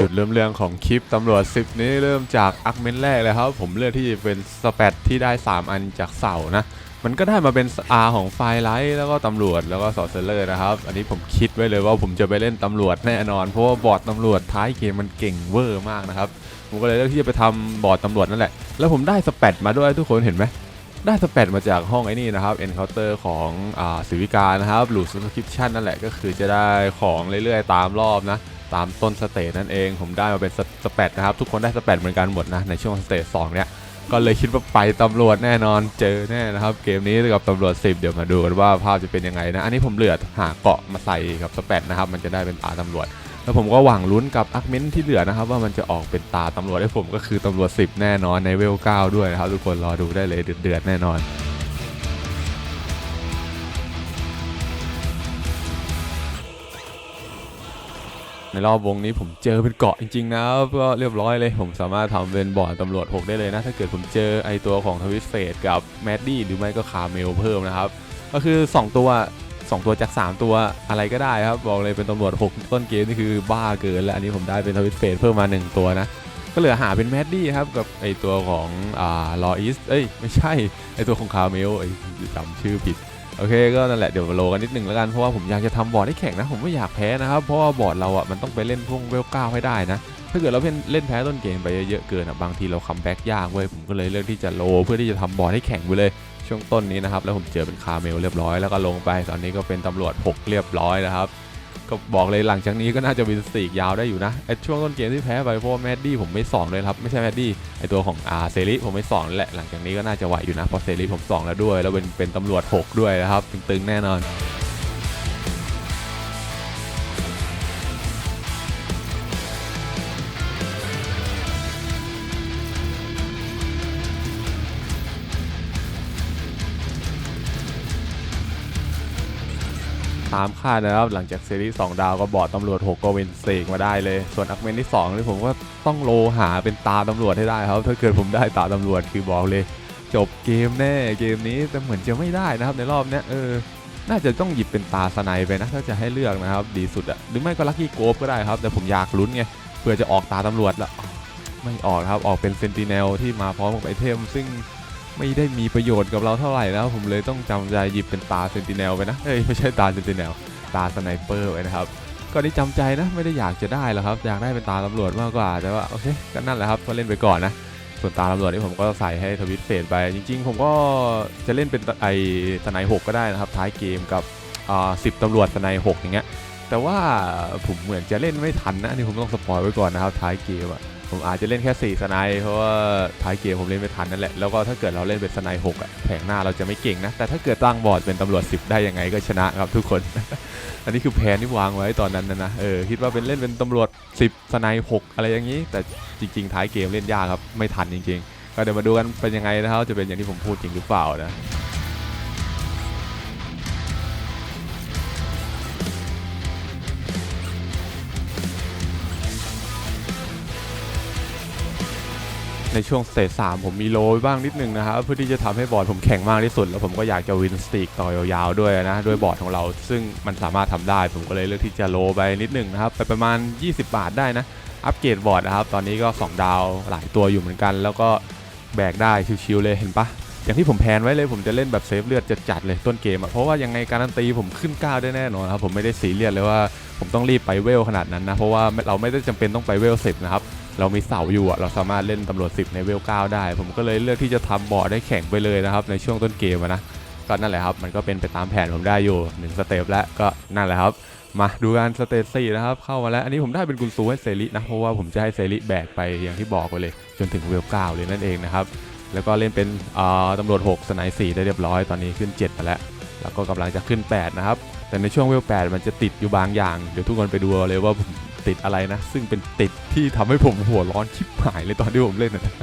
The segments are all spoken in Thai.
จุดเริ่มเรื่องของคลิปตำรวจ 10 นี้เริ่มจากอักเมนแรกเลยครับ ผมเลือกที่เป็นสเปดที่ได้ 3 อันจากเสานะ มันก็ได้มาเป็น R ของไฟไลท์แล้วก็ตำรวจแล้วก็สอเซเลอร์นะครับ อันนี้ผมคิดไว้เลยว่าผมจะไปเล่นตำรวจแน่นอน เพราะว่าบอร์ดตำรวจท้ายเกมมันเก่งเวอร์มากนะครับ ผมก็เลยเลือกที่จะไปทำบอร์ดตำรวจนั่นแหละ แล้วผมได้สเปดมาด้วยทุกคนเห็นไหมได้สเปดมาจากห้องไอ้นี่นะครับ Encounter ของอ่าศิวิกานะครับหลุด subscription นั่นแหละก็คือจะได้ของเรื่อยๆตามรอบนะ ตามต้นสเตจนั่นเองผมได้มาเป็นสเปดนะครับ ทุกคนได้สเปดเหมือนกันหมดนะในช่วงสเตจ2เนี่ยก็เลยคิดว่าไปตำรวจแน่นอนเจอแน่นะครับ เกมนี้กับตำรวจ 10 เดี๋ยวมาดูกันว่าภาพจะเป็นยังไงนะ อันนี้ผมเหลือหาเกาะมาใส่กับสเปดนะครับ มันจะได้เป็นตาตำรวจ แล้วผมก็หวังลุ้นกับอักเมนที่เหลือนะครับ ว่ามันจะออกเป็นตาตำรวจให้ผมก็คือตำรวจ 10 แน่นอนในเวล9ด้วยนะครับทุกคนรอดูได้เลยเดือดๆแน่นอน ในรอบวงนี้ผมเจอเป็นเกาะจริงๆนะก็เรียบร้อยเลย ผมสามารถทำเป็นบอร์ดตำรวจ 6 ได้เลยนะ ถ้าเกิดผมเจอไอตัวของทวิสเฟดกับแมดดี้หรือไม่ก็คาเมลเพิ่มนะครับ ก็คือ 2 ตัว 2 ตัวจาก 3 ตัวอะไรก็ได้ครับ บอกเลยเป็นตำรวจ 6 ต้นเกมนี่คือบ้าเกินแล้วอันนี้ผมได้เป็นทวิสเฟดเพิ่มมา 1 ตัวนะก็เหลือหาเป็นแมดดี้ครับกับไอตัวของอ่าลออิสเอ้ยไม่ใช่ไอตัวของคาเมลไอจำชื่อผิด โอเคก็นั่นแหละเดี๋ยวโลกันนิดหนึ่งแล้วกันเพราะว่าผมอยากจะทำบอร์ดให้แข่งนะผมไม่อยากแพ้นะครับเพราะว่าบอร์ดเราอะมันต้องไปเล่นพวกเวลเก้าให้ได้นะถ้าเกิดเราเล่นเล่นแพ้ต้นเกมไปเยอะๆเกินอะบางทีเราคัมแบ็กยากเว้ยผมก็เลยเลือกที่จะโลเพื่อที่จะทำบอร์ดให้แข่งไปเลยช่วงต้นนี้นะครับแล้วผมเจอเป็นคาเมลเรียบร้อยแล้วก็ลงไปตอนนี้ก็เป็นตำรวจ6เรียบร้อยนะครับ ก็บอกเลยหลังจากนี้ก็น่าจะวินสตีกยาวได้อยู่นะไอช่วงต้นเกมที่แพ้ไปเพราะแมดดี้ผมไม่ส่องเลยครับไม่ใช่แมดดี้ไอตัวของอาเซริผมไม่ส่องแหละหลังจากนี้ก็น่าจะไหวอยู่นะเพราะเซริผมส่องแล้วด้วย แล้วเป็นเป็นตำรวจ 6 ด้วยนะครับตึงๆแน่นอน ตามคานะครับ หลังจากซีรีส์2ดาวก็บอดตำรวจ6ก็เวนเซกมาได้เลย ส่วนอักเมนที่2นี่ผมก็ต้องโลหาเป็นตาตำรวจให้ได้ครับ ถ้าเกิดผมได้ตาตำรวจคือบอกเลย จบเกมแน่เกมนี้แต่เหมือนจะไม่ได้นะครับในรอบเนี้ยเออน่าจะต้องหยิบเป็นตาสไนไปนะถ้าจะให้เลือกนะครับ ดีสุดอะหรือไม่ก็ลัคกี้โกฟก็ได้ครับ แต่ผมอยากลุ้นไงเพื่อจะออกตาตำรวจละไม่ออกครับออกเป็นเซนติเนลที่มาพร้อมกับไอเทม ซึ่ง ไม่ได้มีประโยชน์กับเราเท่าไหร่นะครับผมเลยต้องจำใจหยิบเป็นตาเซนติเนลไปนะเอ้ยไม่ใช่ตาเซนติเนลตาสไนเปอร์ไว้นะครับก็ได้จำใจนะไม่ได้อยากจะได้หรอกครับอยากได้เป็นตาตำรวจมากกว่าแต่ว่าโอเคก็นั่นแหละครับก็เล่นไปก่อนนะส่วนตาตำรวจนี่ผมก็ใส่ให้ทวิตเฟดไปจริง ๆ ผมก็จะเล่นเป็นไอสไนหกก็ได้นะครับท้ายเกมกับอ่าสิบตำรวจสไนหกอย่างเงี้ยแต่ว่าผมเหมือนจะเล่นไม่ทันนะนนี่ผมต้องสปอยไว้ก่อนนะครับท้ายเกมอะ ผมอาจจะเล่นแค่ 4 สไนเพราะว่าท้ายเกมผมเล่นไม่ทันนั่นแหละ แล้วก็ถ้าเกิดเราเล่นเป็นสไนหกอะแผงหน้าเราจะไม่เก่งนะ แต่ถ้าเกิดตั้งบอร์ดเป็นตำรวจ 10 ได้ยังไงก็ชนะครับทุกคน อันนี้คือแผนที่วางไว้ตอนนั้นนะนะ เออคิดว่าเป็นเล่นเป็นตำรวจ 10 สไนด์6อะไรอย่างนี้ แต่จริง ๆ ท้ายเกมเล่นยากครับ ไม่ทันจริง ๆ ก็เดี๋ยวมาดูกันเป็นยังไงนะครับ จะเป็นอย่างที่ผมพูดจริงหรือเปล่านะ ในช่วงสเตจ3ผมมีโลบ้างนิดนึงนะครับเพื่อที่จะทำให้บอร์ดผมแข็งมากที่สุด แล้วผมก็อยากจะวินสตีกต่อยาวๆด้วยนะด้วยบอร์ดของเรา ซึ่งมันสามารถทำได้ผมก็เลยเลือกที่จะโลไปนิดนึงนะครับไปประมาณ 20 บาทได้นะอัปเกรดบอร์ดนะครับตอนนี้ก็ 2 ดาวหลายตัวอยู่เหมือนกัน แล้วก็แบกได้ชิวๆเลยเห็นปะอย่างที่ผมแพนไว้เลยผมจะเล่นแบบเซฟเลือดจัดๆเลยต้นเกมอะเพราะว่ายังไงการันตีผมขึ้นก้าวได้แน่นอนครับผมไม่ได้ซีเรียสเลยว่าผมต้องรีบไปเวลขนาดนั้นนะเพราะว่าเราไม่ได้จำเป็นต้องไปเวลสิบนะครับ เรามีเสาอยู่อะเราสามารถเล่นตำรวจ 10 ในเวล 9 ได้ ผมก็เลยเลือกที่จะทำบอร์ดได้แข่งไปเลยนะครับ ในช่วงต้นเกมนะก็นั่นแหละครับ มันก็เป็นไปตามแผนผมได้อยู่1สเต็ปแล้วก็นั่นแหละครับ มาดูกันสเตจสี่นะครับ เข้ามาแล้ว อันนี้ผมได้เป็นกุนซูให้เซรินะ เพราะว่าผมจะให้เซริแบกไปอย่างที่บอกไปเลย จนถึงเวล9เลยนั่นเองนะครับ แล้วก็เล่นเป็นตำรวจ 6 สไน4ได้เรียบร้อยตอนนี้ขึ้น 7 ไปแล้ว แล้วก็กำลังจะขึ้น 8 นะครับ แต่ในช่วงเวล8มันจะติดอยู่บางอย่าง เดี๋ยวทุกคนไปดูเลยว่า ติดอะไรนะ ซึ่งเป็นติดที่ทำให้ผมหัวร้อนชิบหายเลยตอนที่ผมเล่นนะ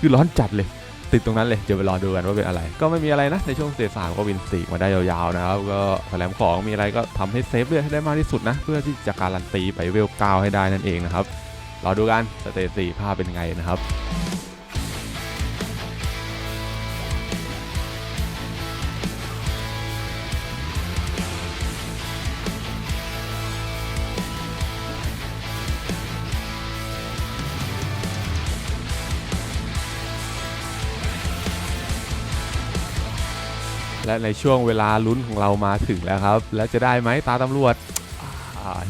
คือร้อนจัดเลย ติดตรงนั้นเลยเดี๋ยวไปรอดูกันว่าเป็นอะไร ก็ไม่มีอะไรนะในช่วงสเตจสามก็วินสี่มาได้ยาวๆนะครับ ก็แลมของมีอะไรก็ทำให้เซฟเลือดให้ได้มากที่สุดนะ เพื่อที่จะการันตีไปเวลเก้าให้ได้นั่นเองนะครับรอดูกันสเตจสี่ภาพเป็นไงนะครับ และในช่วงเวลาลุ้นของเรามาถึงแล้วครับ แล้วจะได้ไหมตาตำรวจ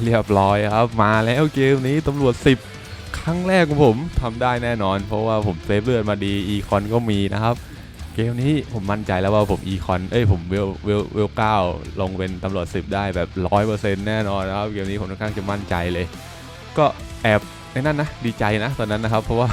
เรียบร้อยครับ มาแล้วเกมนี้ตำรวจ 10 ครั้งแรกของผมทำได้แน่นอน เพราะว่าผมเซฟเลือดมาดีอีคอนก็มีนะครับ เกมนี้ผมมั่นใจแล้วว่าผมอีคอนเอ้ยผมเวลเวลเวลเก้าลงเป็นตำรวจ 10 ได้แบบร้อยเปอร์เซ็นต์แน่นอนนะครับ เกมนี้ผมค่อนข้างจะมั่นใจเลย ก็แอบไอ้นั่นนะดีใจนะตอนนั้นนะครับ เพราะว่า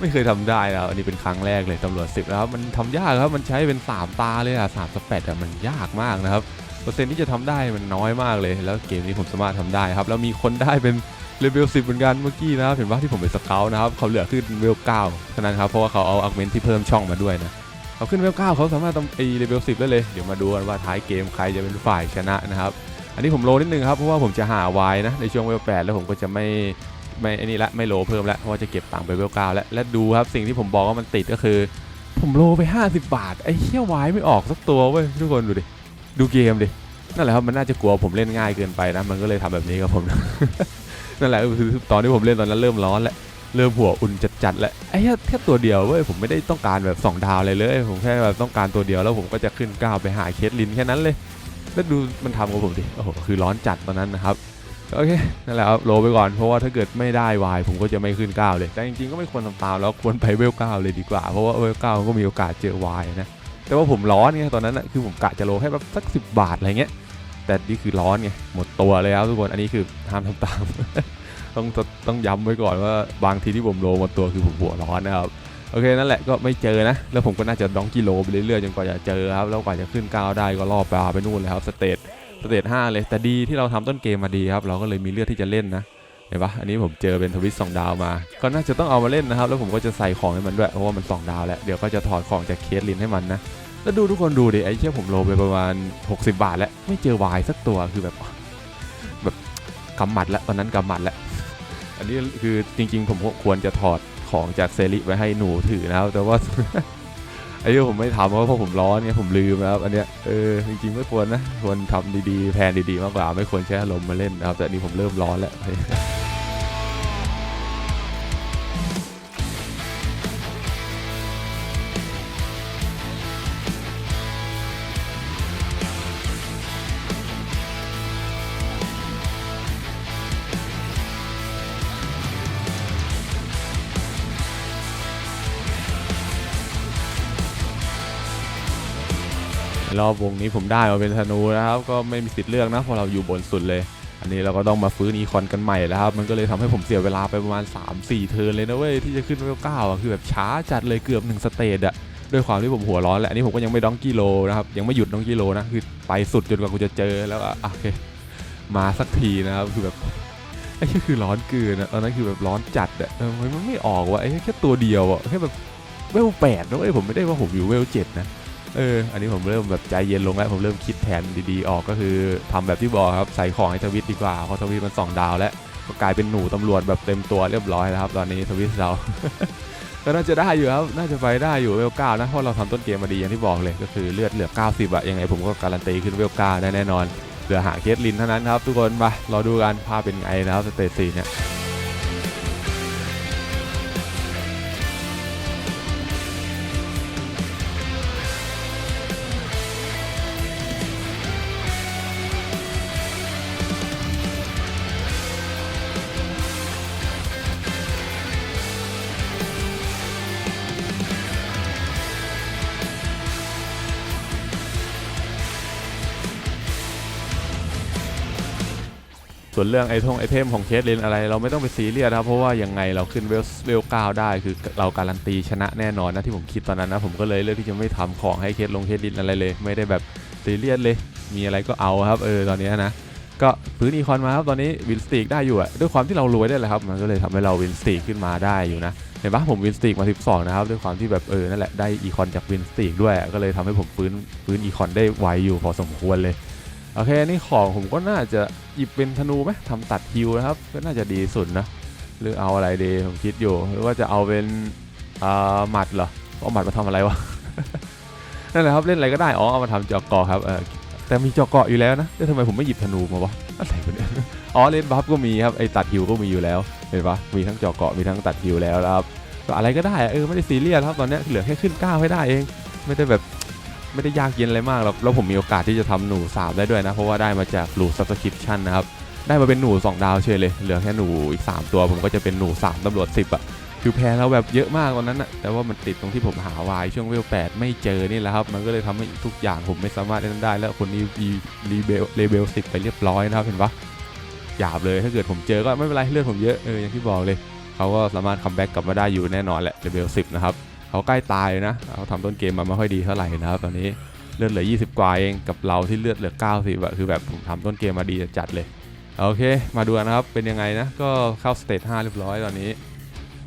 ไม่เคยทำได้แล้วอันนี้เป็นครั้งแรกเลยตำรวจ10นะครับมันทำยากครับมันใช้เป็น 3 ตาเลยอะสามสเปดอะมันยากมากนะครับเปอร์เซ็นต์ที่จะทำได้มันน้อยมากเลย แล้วเกมนี้ผมสามารถทำได้ครับแล้วมีคนได้เป็นเลเวล10เหมือนกันเมื่อกี้นะเห็นว่าที่ผมเป็นสเกลนะครับเขาเหลือขึ้นเลเวล9เท่านั้นครับเพราะว่าเขาเอาอักเมนที่เพิ่มช่องมาด้วยนะเขาขึ้นเลเวล9เขาสามารถทำไอเลเวล10ได้เลยเดี๋ยวมาดูกันว่าท้ายเกมใครจะเป็นฝ่ายชนะนะครับอันนี้ผมโลนิดนึงครับเพราะว่าผมจะหาไวายนะในช่วงเวลแปดแล้วผมก็จะไม่ ไม่อ้นี่ละไม่โลเพิ่มล้วเพราะว่าจะเก็บตังค์ไปเวลเก้าแล้วและดูครับสิ่งที่ผมบอกว่ามันติดก็คือ ผมโลไป 50 บาทไอ้เหี้ยวายไม่ออกสักตัวเว้ยทุกคนดูดิดูเกมดินั่นแหละครับมันน่าจะกลัวผมเล่นง่ายเกินไปนะมันก็เลยทำแบบนี้กับผมนั่นแหละคือตอนที่ผมเล่นตอนนั้นเริ่มร้อนแล้วเริ่มหัวอุ่นจัดๆแล้วไอ้เหี้ยแค่ตัวเดียวเว้ยผมไม่ได้ต้องการแบบสองดาวเลยเลย ผมแค่แบบต้องการตัวเดียวแล้วผมก็จะขึ้นก้าวไปหาเคสลินแค่นั้นเลยแล้วดูมันทำกับผมดิโอ้โหคือร้อนจัดตอนนั้นนะครับ โอเคนั่นแหละครับโลไปก่อนเพราะว่าถ้าเกิดไม่ได้วายผมก็จะไม่ขึ้นก้าวเลย แต่จริงๆก็ไม่ควรทำตามแล้วควรไปเวลเก้าเลยดีกว่า เพราะว่าเวลเก้าก็มีโอกาสเจอวายนะแต่ว่าผมร้อนไงตอนนั้นนะคือผมกะจะโลให้แบบสักสิบาทอะไรเงี้ยแต่นี่คือร้อนไงหมดตัวเลยครับทุกคนอันนี้คือห้ามทำตามต้องต้องย้ำไว้ก่อนว่าบางทีที่ผมโลหมดตัวคือผมหัวร้อนนะครับโอเคนั่นแหละก็ไม่เจอนะ แล้วผมก็น่าจะดองกิโลไปเรื่อยๆจนกว่าจะเจอครับแล้วกว่าจะขึ้นก้าวได้ก็รอบไปไปนู่นเลยครับสเตจ สเตจห้าเลยแต่ดีที่เราทำต้นเกมมาดีครับ เราก็เลยมีเลือดที่จะเล่นนะเห็นปะอันนี้ผมเจอเป็นทวิตสองดาวมา ก็น่าจะต้องเอามาเล่นนะครับ แล้วผมก็จะใส่ของให้มันด้วยเพราะว่ามันสองดาวแล้วเดี๋ยวก็จะถอดของจากเคสลินให้มันนะแล้วดูทุกคนดูดิไอ้เชี่ยผมโลไปประมาณ 60 บาทแล้วไม่เจอวายสักตัวคือแบบแบบกำหมัดแล้วตอนนั้นกำหมัดแล้วอันนี้คือจริง ๆ ผมควรจะถอดของจากเซริไว้ให้หนูถือนะครับแต่ว่า ไอ้ที่ผมไม่ทำเพราะผมร้อนเนี่ยผมลืมนะครับอันเนี้ยเออจริงๆไม่ควรนะควรทำดีๆแพนดีๆมากกว่าไม่ควรใช้อารมณ์มาเล่นนะครับแต่นนี้ผมเริ่มร้อนแล้ว รอบวงนี้ผมได้มาเป็นธนูนะครับ ก็ไม่มีสิทธิ์เลือกนะเพราะเราอยู่บนสุดเลย อันนี้เราก็ต้องมาฟื้นอีคอนกันใหม่แล้วครับ มันก็เลยทำให้ผมเสียเวลาไปประมาณ 3-4 เทิร์นเลยนะเว้ยที่จะขึ้นเวลเก้าอะคือแบบช้าจัดเลยเกือบ1สเตจอะด้วยความที่ผมหัวร้อนแหละอันนี้ผมก็ยังไม่ดองกิโลนะครับยังไม่หยุดดองกิโลนะคือไปสุดจนกว่ากูจะเจอแล้วอะอะโอเคมาสักทีนะครับคือแบบไอ้แค่คือร้อนเกินอะตอนนั้นคือแบบร้อนจัดอะเออมันไม่ออกว่ะไอ้แค่ตัวเดียวอะแค่แบบเวลแปดนะเว้ยผมไม่ได้ว่าผมอยู่เวลเจ็ดนะ เออ อันนี้ผมเริ่มแบบใจเย็นลงแล้ว ผมเริ่มคิดแผนดีๆ ออกก็คือทำแบบที่บอกครับ ใส่ของให้ทวิตดีกว่า เพราะทวิตมันสองดาวแล้ว ก็กลายเป็นหนูตำรวจแบบเต็มตัวเรียบร้อยแล้วครับ ตอนนี้ทวิตเรา ก็น่าจะได้อยู่ครับ น่าจะไปได้อยู่เวลเก้านะ เพราะเราทำต้นเกมมาดีอย่างที่บอกเลย ก็คือเลือดเหลือ 90อะยังไงผมก็การันตีขึ้นเวลเก้าได้แน่นอน เหลือหาเคสลินเท่านั้นครับทุกคน มารอดูกันภาพเป็นไงนะครับสเตจสี่เนี่ย ส่วนเรื่องไอทงไอเทมของเคสเลนอะไร เราไม่ต้องไปซีเรียสนะครับเพราะว่ายังไงเราขึ้นเวลเวลเก้าได้คือเราการันตีชนะแน่นอนนะที่ผมคิดตอนนั้นนะผมก็เลยเลือกที่จะไม่ทำของให้เคสลงเคสลินอะไรเลย ไม่ได้แบบซีเรียสเลย มีอะไรก็เอาครับเออตอนนี้นะก็ฟื้นอีคอนมาครับตอนนี้วินสตีกได้อยู่อะด้วยความที่เรารวยได้แหละครับมันก็เลยทำให้เราวินสตีกขึ้นมาได้อยู่นะเห็นปะผมวินสตีกมา 12 นะครับด้วยความที่แบบเออนั่นแหละได้อีคอนจากวินสตีกด้วยก็เลยทำให้ผมฟื้นฟื้นอีคอนได้ไวอยู่พอสมควรเลย โอเคนี่ของผมก็น่าจะหยิบเป็นธนูไหมทำตัดฮิวนะครับ ก็น่าจะดีสุดนะ หรือเอาอะไรดีผมคิดอยู่ หรือว่าจะเอาเป็นอ่าหมัดเหรอเอาหมัดมาทำอะไรวะนั่นแหละครับเล่นอะไรก็ได้อ๋อเอามาทำจอกอครับเออแต่มีจอกออยู่แล้วนะแต่ทำไมผมไม่หยิบธนูมาวะอะไรเนี่ยอ๋อเล่นบัฟก็มีครับไอ้ตัดฮิวก็มีอยู่แล้วเห็นปะมีทั้งจอกอมีทั้งตัดฮิวแล้วนะครับก็อะไรก็ได้เออไม่ได้ซีเรียสครับตอนเนี้ยเหลือแค่ขึ้นก้าวให้ได้เอง ไม่ได้แบบ ไม่ได้ยากเย็นอะไรมากหรอกแล้วผมมีโอกาสที่จะทำหนูสามได้ด้วยนะ เพราะว่าได้มาจากหลู subscription นะครับได้มาเป็นหนู 2 ดาวเฉยเลย เหลือแค่หนูอีก 3 ตัว ผมก็จะเป็นหนู 3ตำรวจ 10อะคือแพ้แล้วแบบเยอะมากวันนั้นอะแต่ว่ามันติดตรงที่ผมหาวายช่วงเวล8ไม่เจอนี่แหละครับ มันก็เลยทำให้ทุกอย่างผมไม่สามารถเล่นได้ แล้วคนนี้มีรีเบลเลเบล10ไปเรียบร้อยนะครับเห็นปะหยาบเลยถ้าเกิดผมเจอก็ไม่เป็นไรเลือดผมเยอะเอออย่างที่บอกเลยเขาก็สามารถคัมแบ็กกลับมาได้อยู่แน่นอนแหละเลเวล10นะครับ เขาใกล้ตายนะเขาทำต้นเกมมาไม่ค่อยดีเท่าไหร่นะครับตอนนี้เลือดเหลือ 20 กว่าเองกับเราที่เลือดเหลือ 90อะคือแบบผมทำต้นเกมมาดีจัดเลยโอเค มาดูนะครับเป็นยังไงนะก็เข้าสเตจ5เรียบร้อยตอนนี้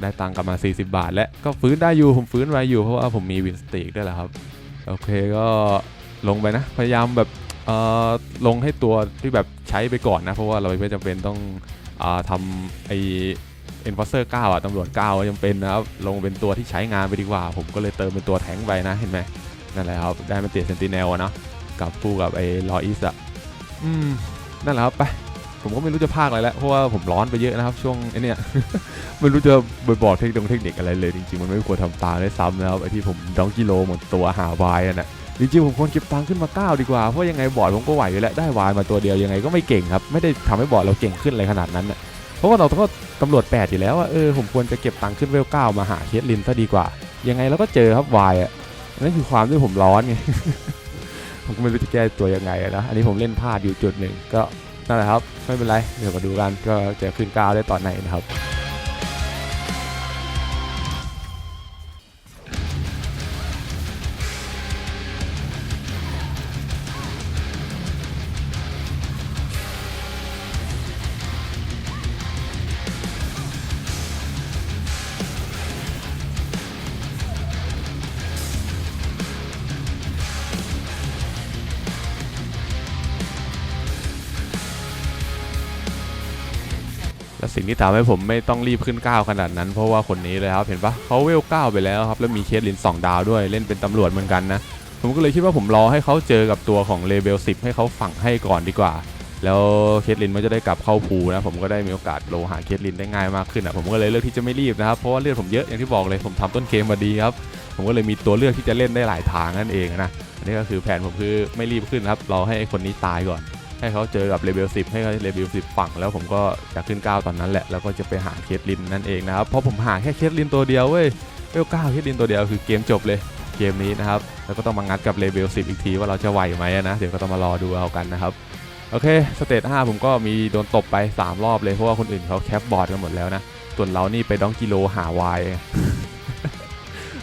ได้ตังค์กลับมา 40 บาท และก็ฟื้นได้อยู่ผมฟื้นไว้อยู่เพราะว่าผมมีวินสติกด้วยแหละครับโอเคก็ลงไปนะ พยายามแบบเอ่อลงให้ตัวที่แบบใช้ไปก่อนนะ เพราะว่าเราไม่จำเป็นต้องอาทำไอ Enforcer 9อะตำรวจ9ก็ยังเป็นนะครับ ลงเป็นตัวที่ใช้งานไปดีกว่า ผมก็เลยเติมเป็นตัวแทงไปนะเห็นไหมนั่นแหละครับ ได้มาเตียเซนติเนลนะกับคู่กับไอ้ลออิสอะอืมนั่นแหละครับไปผมก็ไม่รู้จะพากอะไรแล้ว เพราะว่าผมร้อนไปเยอะนะครับ ช่วงไอ้นี่ไม่รู้จะไปบอกเทคนิคเทคนิคอะไรเลย จริงๆ มันไม่ควรทำตามได้ซ้ำนะครับไอ้ที่ผมดองกิโลหมดตัวหาวายอะนะจริงๆผมควรเก็บตังค์ขึ้นมา9ดีกว่า เพราะยังไงบอร์ดผมก็ไหวอยู่แล้วได้วายมาตัวเดียวยังไงก็ไม่เก่งครับ ไม่ได้ทำให้บอร์ดเราเก่งขึ้นอะไรขนาดนั้นนะ เพราะว่าเราก็ตำรวจ 8 อยู่แล้วอะเออผมควรจะเก็บตังค์ขึ้นเวลเก้ามาหาเคสลินซะดีกว่า ยังไงเราก็เจอครับวายอะนั่นคือความที่ผมร้อนไงผมก็ไม่รู้จะแก้ตัวยังไงนะอันนี้ผมเล่นพลาดอยู่จุดหนึ่งก็นั่นแหละครับ ไม่เป็นไร เดี๋ยวมาดูกันก็จะขึ้นก้าวได้ตอนไหนนะครับ สิ่งที่ทำให้ผมไม่ต้องรีบขึ้นก้าวขนาดนั้น เพราะว่าคนนี้เลยครับเห็นปะเขาเวลก้าวไปแล้วครับแล้วมีเคสลิน2ดาวด้วยเล่นเป็นตำรวจเหมือนกันนะผมก็เลยคิดว่าผมรอให้เขาเจอกับตัวของเลเวล10 ให้เขาฝังให้ก่อนดีกว่า แล้วเคสลินมันจะได้กลับเข้าภูนะผมก็ได้มีโอกาสโลหาเคสลินได้ง่ายมากขึ้นอะผมก็เลยเลือกที่จะไม่รีบนะครับเพราะว่าเลือดผมเยอะอย่างที่บอกเลยผมทำต้นเกมมาดีครับผมก็เลยมีตัวเลือกที่จะเล่นได้หลายทางนั่นเองนะอันนี้ก็คือแผนผมคือไม่รีบขึ้นครับรอให้ไอ้คนนี้ตายก่อน ให้เขาเจอกับเลเวล10 ให้เขาเลเวล10 ฝั่งแล้วผมก็จะขึ้น 9 ตอนนั้นแหละ แล้วก็จะไปหาเคสลินนั่นเองนะครับ เพราะผมหาแค่เคสลินตัวเดียวเว้ยเลเวล9เคสลินตัวเดียวคือเกมจบเลยเกมนี้นะครับ แล้วก็ต้องมางัดกับเลเวล10 อีกทีว่าเราจะไหวไหมนะ เดี๋ยวก็ต้องมารอดูเอากันนะครับ โอเค สเตจ5ผมก็มีโดนตบไป 3 รอบเลย เพราะว่าคนอื่นเขาแคปบอร์ดกันหมดแล้วนะ ส่วนเรานี่ไปดองกิโลหาวาย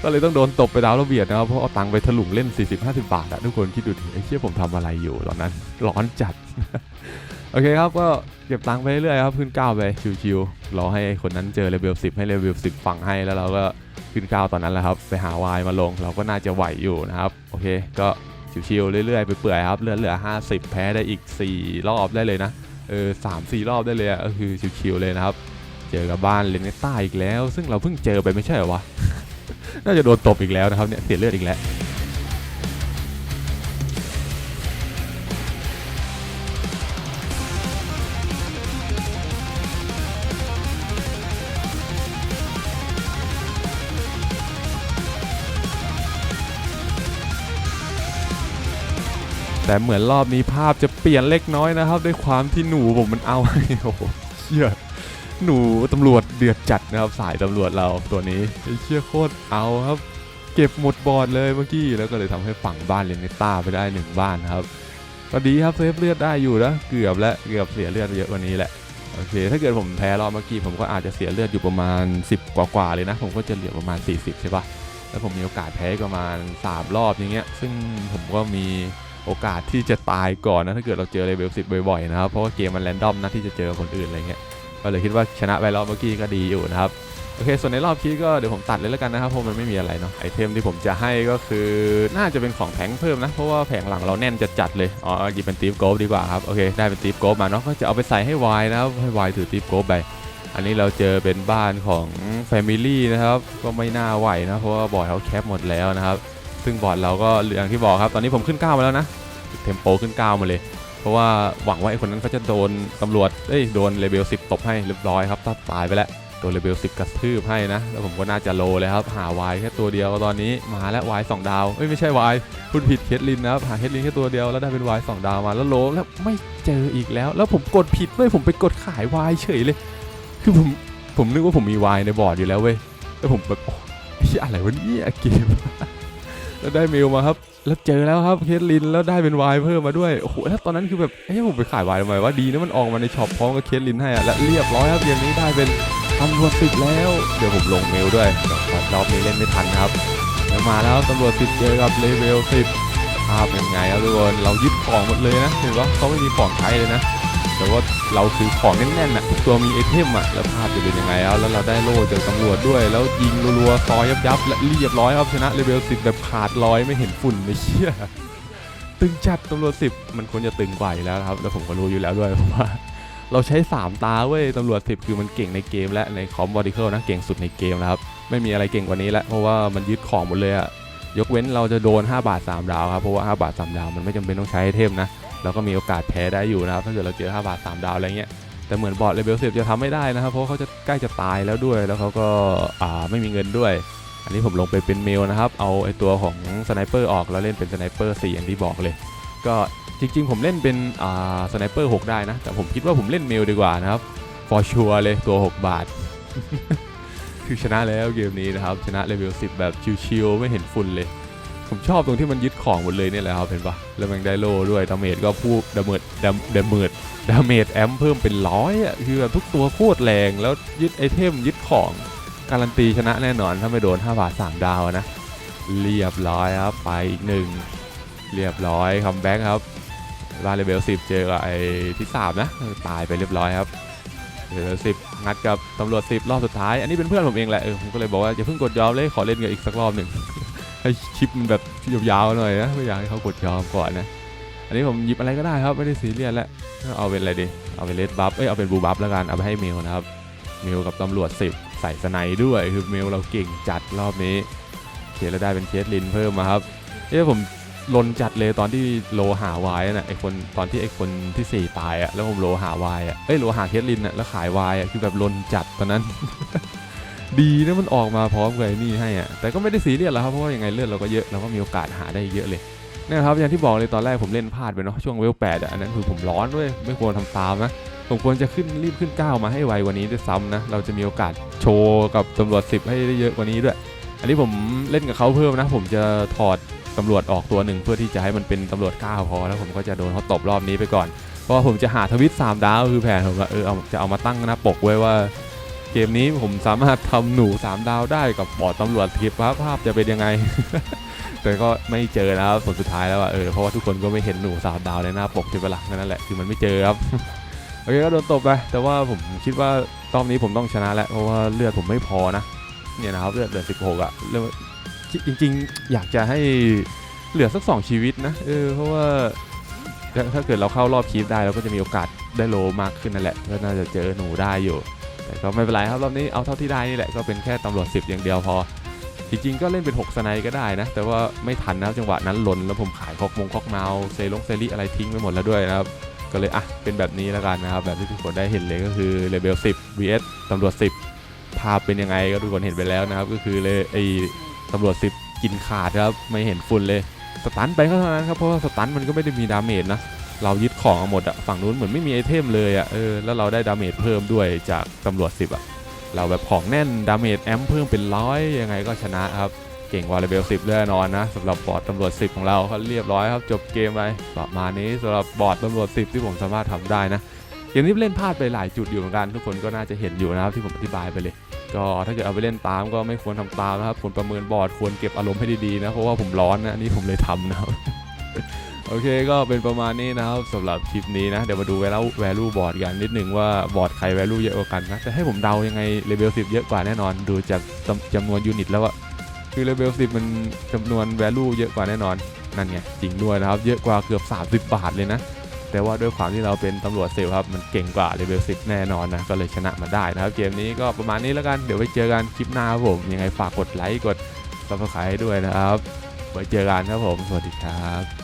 ก็เลยต้องโดนตบไปดาวระเบียดนะครับ เพราะเอาตังค์ไปถลุงเล่น 40-50 บาทอะทุกคนคิดดูดิไอ้เชี่ยผมทำอะไรอยู่ตอนนั้นร้อนจัด โอเคครับก็เก็บตังค์ไปเรื่อยครับขึ้นก้าวไปชิวๆรอให้คนนั้นเจอเลเวล10 ให้เลเวล10ฝั่งให้แล้วเราก็ขึ้นก้าวตอนนั้นแหละครับ ไปหาวายมาลงเราก็น่าจะไหวอยู่นะครับโอเค ก็ชิวๆเรื่อยๆไปเปื่อยครับเลือดเหลือ 50 แพ้ได้อีก 4 รอบได้เลยนะเออสามสี่รอบได้เลยอะก็คือชิวๆเลยนะครับ เจอกับบ้านเลนเนต้าอีกแล้ว ซึ่งเราเพิ่งเจอไปไม่ใช่เหรอวะ น่าจะโดนตบอีกแล้วนะครับเนี่ยเสียเลือดอีกแล้วแต่เหมือนรอบนี้ภาพจะเปลี่ยนเล็กน้อยนะครับ ด้วยความที่หนูผมมันเอาโอ้โหเชี่ย หนูตำรวจเดือดจัดนะครับสายตำรวจเราตัวนี้ไอ้เชี่ยโคตรเอาครับ เก็บหมดบอดเลยเมื่อกี้แล้วก็เลยทำให้ฝั่งบ้านเลนเนต้าไปได้หนึ่งบ้านครับก็ดีครับเซฟเลือดได้อยู่นะเกือบแล้วเกือบเสียเลือดเยอะกว่านี้แหละโอเค ถ้าเกิดผมแพ้รอบเมื่อกี้ผมก็อาจจะเสียเลือดอยู่ประมาณ 10 กว่าๆเลยนะ ผมก็จะเหลือประมาณ 40 ใช่ปะแล้วผมมีโอกาสแพ้ประมาณ 3 รอบอย่างเงี้ย ซึ่งผมก็มีโอกาสที่จะตายก่อนนะ ถ้าเกิดเราเจอเลเวล10 บ่อยๆนะครับ เพราะว่าเกมมันแรนดอมนะที่จะเจอคนอื่นอะไรเงี้ย ก็เลยคิดว่าชนะไปรอบเมื่อกี้ก็ดีอยู่นะครับโอเค ส่วนในรอบคีก็เดี๋ยวผมตัดเลยแล้วกันนะครับเพราะมันไม่มีอะไรเนาะไอเทมที่ผมจะให้ก็คือน่าจะเป็นของแผงเพิ่มนะ เพราะว่าแผงหลังเราแน่นจะจัดๆเลยอ๋อหยิบเป็นตีฟโกลดีกว่าครับโอเคได้เป็นตีฟโกลมาเนาะก็จะเอาไปใส่ให้วายนะครับให้วายถือตีฟโกลไปอันนี้เราเจอเป็นบ้านของ Family นะครับ ก็ไม่น่าไหวนะเพราะว่าบอร์ดเขาแคปหมดแล้วนะครับ ซึ่งบอร์ดเราก็อย่างที่บอกครับ ตอนนี้ผมขึ้นก้ามาแล้วนะเทมโปขึ้นก้ามาเลย เพราะว่าหวังว่าไอ้คนนั้นเขาจะโดนตำรวจเอ้ยโดนเลเวล10 ตบให้เรียบร้อยครับถ้าตายไปแล้วตัวเลเวล10 กระทืบให้นะ แล้วผมก็น่าจะโลเลยครับ หาวายแค่ตัวเดียวตอนนี้มาแล้ววายสองดาวเอ้ยไม่ใช่วายพูดผิดเคทลินนะครับหาเคทลินแค่ตัวเดียวแล้วได้เป็นวายสองดาวมาแล้วโลแล้วไม่เจออีกแล้ว แล้วผมกดผิดด้วยผมไปกดขายวายเฉยเลย คือผมผมนึกว่าผมมีวายในบอร์ดอยู่แล้วเว้ยแล้วผมแบบโอ้ไอ้เหี้ยอะไรวะเนี่ยเกม แล้วได้เมลมาครับ แล้วเจอแล้วครับเคทลินแล้วได้เป็นวายเพิ่มมาด้วย โอ้โหแล้วตอนนั้นคือแบบเอ้ยผมไปขายวายทำไมว่าดีนะมันออกมาในช็อปพร้อมกับเคทลินให้อะและเรียบร้อยครับเกมนี้ได้เป็นตำรวจสิบแล้ว เดี๋ยวผมลงเมลด้วยแต่รอบนี้เล่นไม่ทันครับแล้วมาแล้วตำรวจสิบเจอกับเลเวลสิบภาพเป็นไงครับทุกคนเรายึดของหมดเลยนะเห็นว่าเขาไม่มีของใช้เลยนะ เราคือของแน่นๆน่ะทุกตัวมีไอเทมอะแล้วภาพจะเป็นยังไงแล้วแล้วเราได้โล่จากตำรวจด้วย แล้วยิงรัวๆซอยยับๆและเรียบร้อยครับชนะเลเวลสิบแบบขาดลอยไม่เห็นฝุ่นไม่เชี่ยตึงจัดตำรวจสิบมันควรจะตึงกว่าอยู่แล้วครับแล้วผมก็รู้อยู่แล้วด้วยเพราะว่าเราใช้ 3 ตาเว้ยตำรวจสิบคือมันเก่งในเกมและในคอมบอดิเคิลนะเก่งสุดในเกมแล้วครับ ไม่มีอะไรเก่งกว่านี้แล้วเพราะว่ามันยึดของหมดเลยอะยกเว้นเราจะโดน 5 บาท 3 ดาวครับ เพราะว่า 5 บาท 3 ดาว มันไม่จำเป็นต้องใช้ไอเทมนะ เราก็มีโอกาสแพ้ได้อยู่นะครับถ้าเกิดเราเจอ5บาท3ดาวอะไรเงี้ยแต่เหมือนบอร์ดเลเวลสิบจะทำไม่ได้นะครับ เพราะเขาจะใกล้จะตายแล้วด้วย แล้วเขาก็อ่าไม่มีเงินด้วย อันนี้ผมลงไปเป็นเมลนะครับ เอาไอตัวของสไนเปอร์ออกแล้วเล่นเป็นสไนเปอร์4อย่างที่บอกเลย ก็จริง ๆ ผมเล่นเป็นอ่าสไนเปอร์6ได้นะ แต่ผมคิดว่าผมเล่นเมลดีกว่านะครับ for sure เลยตัว 6 บาท คือชนะแล้วเกมนี้นะครับ ชนะเลเวล10 แบบชิวๆไม่เห็นฝุ่นเลย ผมชอบตรงที่มันยึดของหมดเลยเนี่ยแหละครับเห็นปะแล้วมันได้โลด้วยดาเมจก็พูดดาเมจดาดาเมจดาเมจแอมเพิ่มเป็นร้อยอะคือแบบทุกตัวโคตรแรงแล้วยึดไอเทมยึดของการันตีชนะแน่นอนถ้าไม่โดน 5 บาท 3 ดาวนะ เรียบร้อยครับไปอีกหนึ่งเรียบร้อยคัมแบ็กครับบ้านเลเวล10 เจอกับไอ้ที่สามนะ ตายไปเรียบร้อยครับเลเวล10 งัดกับตำรวจ 10 รอบสุดท้าย อันนี้เป็นเพื่อนผมเองแหละเออผมก็เลยบอกว่าอย่าเพิ่งกดยอมเลยขอเล่นกันอีกสักรอบหนึ่ง ให้คลิปมันแบบยาวๆหน่อยนะไม่อยากให้เขากดยอมก่อนนะอันนี้ผมหยิบอะไรก็ได้ครับไม่ได้ซีเรียสแล้วเอาเป็นอะไรดีเอาเป็นเลดบัฟเอ้ยเอาเป็นบูบัฟแล้วกันเอาไปให้เมลนะครับเมลกับตำรวจ10 ใส่สไนด์ด้วยคือเมลเราเก่งจัดรอบนี้เคสแล้วได้เป็นเคสลินเพิ่มมาครับเอ้ยผมลนจัดเลยตอนที่โลหาวายน่ะไอคนตอนที่ไอคนที่สี่ตายอะแล้วผมโลหาวายอะเอ้ยโลหาเคสลินอะแล้วขายวายอะคือแบบลนจัดตอนนั้น ดีนะมันออกมาพร้อมกับนี่ให้อะแต่ก็ไม่ได้ซีเรียสแล้วครับเพราะว่ายังไงเลือดเราก็เยอะเราก็มีโอกาสหาได้เยอะเลยเนี่ยครับอย่างที่บอกเลยตอนแรกผมเล่นพลาดไปเนาะช่วงเวลแปดอะอันนั้นคือผมร้อนด้วยไม่ควรทำตามนะผมควรจะขึ้นรีบขึ้นก้าวมาให้ไวกว่านี้ด้วยซ้ำนะเราจะมีโอกาสโชว์กับตำรวจ 10 ให้ได้เยอะกว่านี้ด้วย อันนี้ผมเล่นกับเขาเพิ่มนะ ผมจะถอดตำรวจออกตัวหนึ่งเพื่อที่จะให้มันเป็นตำรวจก้าพอแล้วผมก็จะโดนเขาตบรอบนี้ไปก่อนเพราะว่าผมจะหาทวิต3ดาวคือแผนผมว่าเออเอาจะเอามาตั้งหน้าปกไว้ว่า เกมนี้ผมสามารถทำหนู 3 ดาวได้กับบอดตำรวจทิพย์ภาพจะเป็นยังไง แต่ก็ไม่เจอนะครับผลสุดท้ายแล้วอะเออเพราะว่าทุกคนก็ไม่เห็นหนูสามดาวในหน้าปกใช่ปะล่ะนั่นแหละคือมันไม่เจอครับโอเคก็โดนตบไปแต่ว่าผมคิดว่ารอบนี้ผมต้องชนะแล้วเพราะว่าเลือดผมไม่พอนะเนี่ยนะครับเลือดเหลือ 16อะเลือดจริง ๆ อยากจะให้เหลือสักสองชีวิตนะเออเพราะว่าถ้าเกิดเราเข้ารอบคีฟได้เราก็จะมีโอกาสได้โลมากขึ้นนั่นแหละก็น่าจะเจอหนูได้อยู่ แต่ก็ไม่เป็นไรครับรอบนี้เอาเท่าที่ได้นี่แหละก็เป็นแค่ตำรวจ 10 อย่างเดียวพอ จริงๆก็เล่นเป็น 6 สไนก็ได้นะ แต่ว่าไม่ทันนะจังหวะนั้นหล่นแล้วผมขายคอกมงคอกเมาเซลงเซรี่อะไรทิ้งไปหมดแล้วด้วยนะครับก็เลยอะเป็นแบบนี้แล้วกันนะครับแบบที่ทุกคนได้เห็นเลยก็คือเลเวล10 vs ตำรวจ 10 ภาพเป็นยังไงก็ทุกคนเห็นไปแล้วนะครับ ก็คือเลยไอ้ตำรวจ 10 กินขาดครับไม่เห็นฝุ่นเลยสตันไปก็เท่านั้นครับเพราะว่าสตันมันก็ไม่ได้มีดาเมจนะ เรายึดของเอาหมดอะฝั่งนู้นเหมือนไม่มีไอเทมเลยอะเออแล้วเราได้ดาเมจเพิ่มด้วยจากตำรวจ10อะเราแบบของแน่นดาเมจแอมเพิ่มเป็นร้อยยังไงก็ชนะครับเก่งกว่าเลเวล10แน่นอนนะสำหรับบอร์ดตำรวจ 10 ของเราเขาเรียบร้อยครับจบเกมไปประมาณนี้สำหรับบอร์ดตำรวจ 10 ที่ผมสามารถทำได้นะเกมนี้เล่นพลาดไปหลายจุดอยู่เหมือนกันทุกคนก็น่าจะเห็นอยู่นะครับที่ผมอธิบายไปเลย ก็ถ้าเกิดเอาไปเล่นตามก็ไม่ควรทำตามนะครับควรประเมินบอร์ดควรเก็บอารมณ์ให้ดีๆนะเพราะว่าผมร้อนนะนนี่ผมเลยทำนะครับ โอเคก็เป็นประมาณนี้นะครับสำหรับคลิปนี้นะ เดี๋ยวมาดู value value บอร์ดกันนิดหนึ่งว่าบอร์ดใคร value เยอะกว่ากันนะ แต่ให้ผมเดายังไงเลเวล10 เยอะกว่าแน่นอน ดูจากจำนวนยูนิตแล้วอะคือเลเวล10 มันจำนวน value เยอะกว่าแน่นอน นั่นไงจริงด้วยนะครับ เยอะกว่าเกือบ 30 บาทเลยนะ แต่ว่าด้วยความที่เราเป็นตำรวจเซลครับมันเก่งกว่าเลเวล10 แน่นอนนะก็เลยชนะมาได้นะครับเกมนี้ก็ประมาณนี้แล้วกันเดี๋ยวไว้เจอกันคลิปหน้าครับผมยังไงฝากกดไลค์กด subscribe ให้ด้วยนะครับไว้เจอกันครับผมสวัสดีครับ